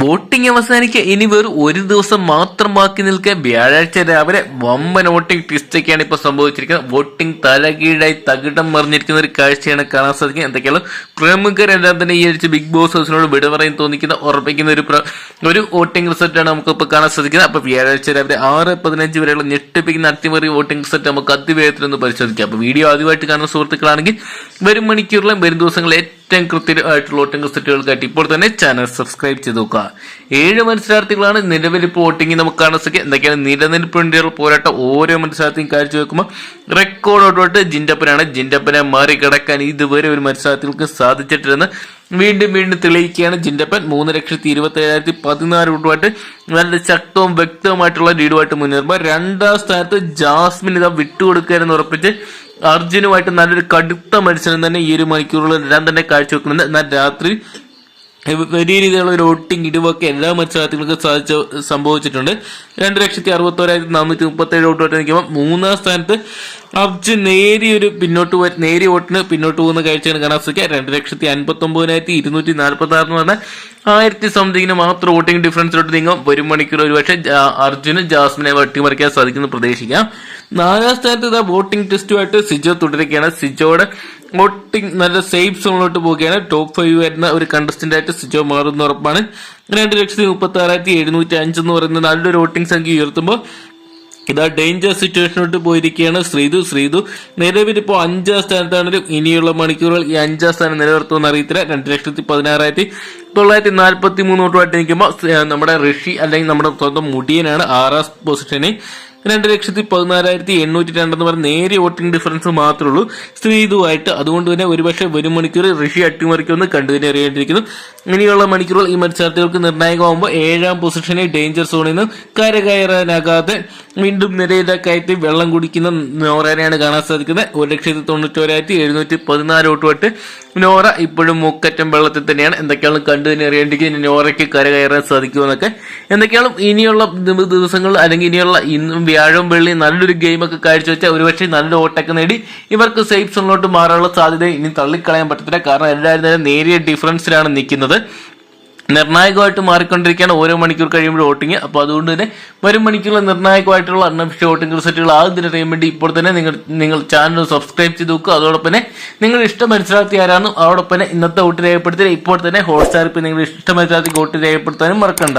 Voting അവസാനിക്കുക ഇനി വെറും ഒരു ദിവസം മാത്രം ബാക്കി നിൽക്കെ വ്യാഴാഴ്ച രാവിലെ വമ്പൻ വോട്ടിംഗ് ട്വിസ്റ്റൊക്കെയാണ് ഇപ്പോൾ സംഭവിച്ചിരിക്കുന്നത്. വോട്ടിംഗ് തലകീഴായി തകിടം മറിഞ്ഞിരിക്കുന്ന ഒരു കാഴ്ചയാണ് കാണാൻ സാധിക്കുക എന്തൊക്കെയാണ് പ്രമുഖരെല്ലാം തന്നെ ഈ അടിച്ച് ബിഗ് ബോസ് ഹൗസിനോട് വിട പറയും തോന്നിക്കുന്ന ഉറപ്പിക്കുന്ന ഒരു ഒരു വോട്ടിംഗ് റിസൾട്ടാണ് നമുക്ക് ഇപ്പോൾ കാണാൻ സാധിക്കുന്നത്. അപ്പോൾ വ്യാഴാഴ്ച രാവിലെ ആറ് പതിനഞ്ച് വരെയുള്ള ഞെട്ടിപ്പിക്കുന്ന അട്ടിമറി വോട്ടിംഗ് റിസൾട്ട് നമുക്ക് അതിവേഗത്തിൽ ഒന്ന് പരിശോധിക്കാം. അപ്പോൾ വീഡിയോ ആദ്യമായിട്ട് കാണുന്ന സുഹൃത്തുക്കളാണെങ്കിൽ വരും മണിക്കൂറിലും വരും ദിവസങ്ങളിൽ ഏറ്റവും കൃത്യമായിട്ടുള്ള വോട്ടിംഗ് റിസൾട്ടുകൾക്കായിട്ട് ഇപ്പോൾ തന്നെ ചാനൽ സബ്സ്ക്രൈബ് ചെയ്ത് നോക്കുക. ഏഴ് മത്സരാർത്ഥികളാണ് നിലവിൽ ഇപ്പോൾ വോട്ടിംഗ് നമുക്ക് കാണാൻ സാധിക്കുക എന്തൊക്കെയാണ് നിലനിൽപ്പ് പോരാട്ടം? ഓരോ മത്സരാർത്ഥിയും കാഴ്ച വെക്കുമ്പോൾ റെക്കോർഡോട്ട് ജിൻഡപ്പനാണ്. ജിൻഡപ്പനെ മറികടക്കാൻ ഇതുവരെ ഒരു മത്സരാർത്ഥികൾക്ക് സാധിച്ചിട്ടില്ലെന്ന് വീണ്ടും വീണ്ടും തെളിയിക്കുകയാണ് ജിൻഡപ്പൻ. മൂന്ന് ലക്ഷത്തി ഇരുപത്തി ഏഴായിരത്തി പതിനാല് വോട്ടുമായിട്ട് നല്ല ശക്തവും വ്യക്തവുമായിട്ടുള്ള ലീഡുമായിട്ട് മുന്നേറുമ്പോൾ രണ്ടാം സ്ഥാനത്ത് ജാസ്മിൻ ഇതാ വിട്ടുകൊടുക്കുക എന്ന് ഉറപ്പിച്ച് അർജുനുമായിട്ട് നല്ലൊരു കടുത്ത മത്സരം തന്നെ ഈ ഒരു മണിക്കൂറുകളെല്ലാം തന്നെ കാഴ്ചവെക്കുന്നുണ്ട്. എന്നാൽ രാത്രി വലിയ രീതിയിലുള്ള ഒരു വോട്ടിംഗ് ഇടിവൊക്കെ എല്ലാ മത്സരാർത്ഥികൾക്കും സാധിച്ച സംഭവിച്ചിട്ടുണ്ട്. രണ്ട് ലക്ഷത്തി അറുപത്തോരായിരത്തി നാനൂറ്റി മുപ്പത്തി ഏഴ് വോട്ട് നിൽക്കുമ്പോൾ മൂന്നാം സ്ഥാനത്ത് അർജുൻ നേരിയൊരു പിന്നോട്ട് നേരിയ വോട്ടിന് പിന്നോട്ട് പോകുന്ന കാഴ്ചയാണ് കാണാൻ സാധിക്കുക. രണ്ട് ലക്ഷത്തി അൻപത്തി ഒമ്പതിനായിരത്തി ഇരുന്നൂറ്റി നാൽപ്പത്തി ആറ് എന്ന് പറഞ്ഞാൽ ആയിരത്തി സംതിങ്ങിന് മാത്രം വോട്ടിംഗ് ഡിഫറൻസിലോട്ട് നീങ്ങും. ഒരു മണിക്കൂർ ഒരു പക്ഷേ അർജുന് ജാസ്മിനെ വട്ടിമറിക്കാൻ സാധിക്കുമെന്ന് പ്രതീക്ഷിക്കാം. നാലാം സ്ഥാനത്ത് ഇതാ വോട്ടിംഗ് ടെസ്റ്റുമായിട്ട് സിജോ തുടരുകയാണ്. സിജോയുടെ വോട്ടിംഗ് നല്ല സേഫ് സോണിലോട്ട് പോവുകയാണ്. ടോപ്പ് ഫൈവ് വരുന്ന ഒരു കണ്ടസ്റ്റന്റ് ആയിട്ട് സിജോ മാറുന്ന ഉറപ്പാണ്. രണ്ട് ലക്ഷത്തി മുപ്പത്തി ആറായിരത്തി എഴുന്നൂറ്റി അഞ്ച് എന്ന് പറയുന്ന നല്ലൊരു വോട്ടിംഗ് സംഖ്യ ഉയർത്തുമ്പോൾ ഇതാ ഡേഞ്ചർ സിറ്റുവേഷനോട്ട് പോയിരിക്കുകയാണ്. ശ്രീതു ശ്രീതു നിലവിൽ ഇപ്പോൾ അഞ്ചാം സ്ഥാനത്താണെങ്കിലും ഇനിയുള്ള മണിക്കൂറുകൾ ഈ അഞ്ചാം സ്ഥാനം നിലനിർത്തുമെന്ന് അറിയത്തില്ല. രണ്ട് ലക്ഷത്തി പതിനാറായിരത്തി തൊള്ളായിരത്തി നാൽപ്പത്തി മൂന്ന് വോട്ടുമായിട്ട് നിൽക്കുമ്പോൾ നമ്മുടെ ഋഷി അല്ലെങ്കിൽ നമ്മുടെ സ്വന്തം മുടിയനാണ് ആറാം പൊസിഷനിൽ രണ്ട് ലക്ഷത്തി പതിനാലായിരത്തി എണ്ണൂറ്റി രണ്ടെന്ന് പറഞ്ഞ നേരിയ വോട്ടിംഗ് ഡിഫറൻസ് മാത്രമേ ഉള്ളൂ സ്ത്രീതുമായിട്ട് അതുകൊണ്ട് തന്നെ ഒരുപക്ഷെ ഒരു മണിക്കൂർ ഋഷി അട്ടിമറിക്കുമെന്ന് കണ്ടു തന്നെ അറിയേണ്ടിയിരിക്കുന്നു. ഇനിയുള്ള മണിക്കൂറുകൾ ഈ മത്സരാർത്ഥികൾക്ക് നിർണായകമാകുമ്പോൾ ഏഴാം പൊസിഷനിൽ ഡേഞ്ചർ സോണിൽ നിന്ന് കരകയറാനാകാതെ വീണ്ടും നിരയിലെ കയറ്റി വെള്ളം കുടിക്കുന്ന നോറേനെയാണ് കാണാൻ സാധിക്കുന്നത്. ഒരു ലക്ഷത്തി തൊണ്ണൂറ്റോരായിരത്തി എഴുന്നൂറ്റി പതിനാല് വോട്ടുമായിട്ട് നോറ ഇപ്പോഴും മുക്കറ്റം വെള്ളത്തിൽ തന്നെയാണ്. എന്തൊക്കെയാണ് കണ്ടു തന്നെ അറിയേണ്ടിരിക്കും നോറയ്ക്ക് കരകയറാൻ സാധിക്കുമെന്നൊക്കെ എന്തൊക്കെയാണ് ഇനിയുള്ള ദിവസങ്ങളിൽ അല്ലെങ്കിൽ ഇനിയുള്ള ഇന്നും വ്യാഴവും വെള്ളി നല്ലൊരു ഗെയിം ഗെയിമൊക്കെ കാഴ്ചവെച്ചാൽ ഒരുപക്ഷെ നല്ല ഓട്ടൊക്കെ നേടി ഇവർക്ക് സേഫ് സോണിലോട്ട് മാറാനുള്ള സാധ്യത ഇനി തള്ളിക്കളയാൻ പറ്റത്തില്ല. കാരണം എല്ലാവരും തന്നെ നേരിയ ഡിഫറൻസിലാണ് നിൽക്കുന്നത്. നിർണായകമായിട്ട് മാറിക്കൊണ്ടിരിക്കുകയാണ്. ഓരോ മണിക്കൂർ കഴിയുമ്പോൾ വോട്ടിങ്. അപ്പോൾ അതുകൊണ്ട് തന്നെ വരും മണിക്കൂറിൽ നിർണായകമായിട്ടുള്ള അൺഒഫീഷ്യൽ വോട്ടിംഗ് റിസൾട്ടുകൾ ആദ്യം അറിയാൻ വേണ്ടി ഇപ്പോൾ തന്നെ നിങ്ങൾ നിങ്ങൾ ചാനൽ സബ്സ്ക്രൈബ് ചെയ്ത് നോക്കുക. അതോടൊപ്പം തന്നെ നിങ്ങൾ ഇഷ്ടം മനസ്സിലാക്കിയ ആരാണ് അതോടൊപ്പം തന്നെ ഇന്നത്തെ വോട്ട് രേഖപ്പെടുത്തി ഇപ്പോൾ തന്നെ ഹോട്ട്സ്റ്റാർ ഇപ്പോൾ നിങ്ങൾ ഇഷ്ടം മനസ്സിലാക്കി വോട്ട് രേഖപ്പെടുത്താനും മറക്കണ്ട.